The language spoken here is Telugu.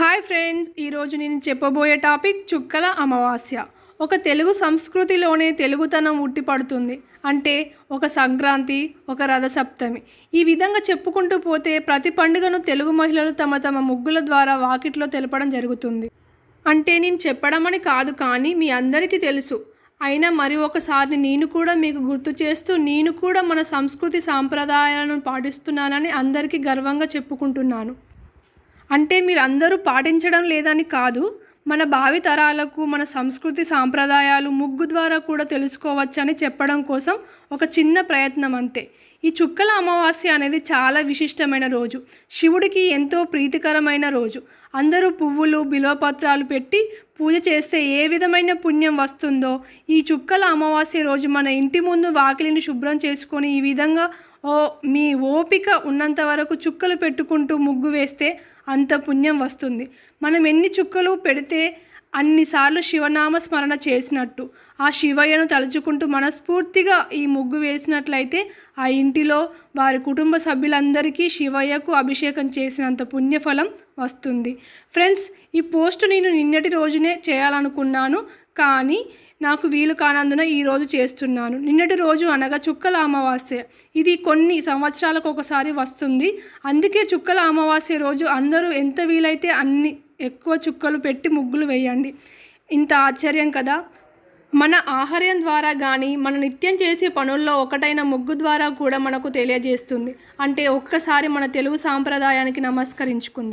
హాయ్ ఫ్రెండ్స్ ఈరోజు నేను చెప్పబోయే టాపిక్ చుక్కల అమావాస్య. ఒక తెలుగు సంస్కృతిలోనే తెలుగుతనం ఉట్టిపడుతుంది. అంటే ఒక సంక్రాంతి ఒక రథసప్తమి. ఈ విధంగా చెప్పుకుంటూ పోతే ప్రతి పండుగను తెలుగు మహిళలు తమ తమ ముగ్గుల ద్వారా వాకిట్లో తెలపడం జరుగుతుంది. అంటే నేను చెప్పడం అని కాదు కానీ మీ అందరికీ తెలుసు. అయినా మరి ఒకసారి నేను కూడా మీకు గుర్తు చేస్తూ నేను కూడా మన సంస్కృతి సాంప్రదాయాలను పాటిస్తున్నానని అందరికీ గర్వంగా చెప్పుకుంటున్నాను. అంటే మీరు అందరూ పాటించడం లేదని కాదు మన భావి తరాలకు మన సంస్కృతి సాంప్రదాయాలు ముగ్గు ద్వారా కూడా తెలుసుకోవచ్చని చెప్పడం కోసం ఒక చిన్న ప్రయత్నం అంతే. ఈ చుక్కల అమావాస్య అనేది చాలా విశిష్టమైన రోజు. శివుడికి ఎంతో ప్రీతికరమైన రోజు. అందరూ పువ్వులు బిలోపత్రాలు పెట్టి పూజ చేస్తే ఏ విధమైన పుణ్యం వస్తుందో ఈ చుక్కల అమావాస్య రోజు మన ఇంటి ముందు వాకిలిని శుభ్రం చేసుకొని ఈ విధంగా ఓ మీ ఓపిక ఉన్నంత వరకు చుక్కలు పెట్టుకుంటూ ముగ్గు వేస్తే అంత పుణ్యం వస్తుంది. మనం ఎన్ని చుక్కలు పెడితే అన్నిసార్లు శివనామ స్మరణ చేసినట్టు. ఆ శివయ్యను తలుచుకుంటూ మనస్ఫూర్తిగా ఈ ముగ్గు వేసినట్లయితే ఆ ఇంటిలో వారి కుటుంబ సభ్యులందరికీ శివయ్యకు అభిషేకం చేసినంత పుణ్యఫలం వస్తుంది. ఫ్రెండ్స్ ఈ పోస్ట్ నేను నిన్నటి రోజునే చేయాలనుకున్నాను కానీ నాకు వీలు కానందున ఈరోజు చేస్తున్నాను. నిన్నటి రోజు అనగా చుక్కల అమావాస్య. ఇది కొన్ని సంవత్సరాలకు ఒకసారి వస్తుంది. అందుకే చుక్కల అమావాస్య రోజు అందరూ ఎంత వీలైతే అన్ని ఎక్కువ చుక్కలు పెట్టి ముగ్గులు వేయండి. ఇంత ఆశ్చర్యం కదా? మన ఆహార్యం ద్వారా కానీ మన నిత్యం చేసే పనుల్లో ఒకటైన ముగ్గు ద్వారా కూడా మనకు తెలియజేస్తుంది. అంటే ఒక్కసారి మన తెలుగు సాంప్రదాయానికి నమస్కరించుకుందాం.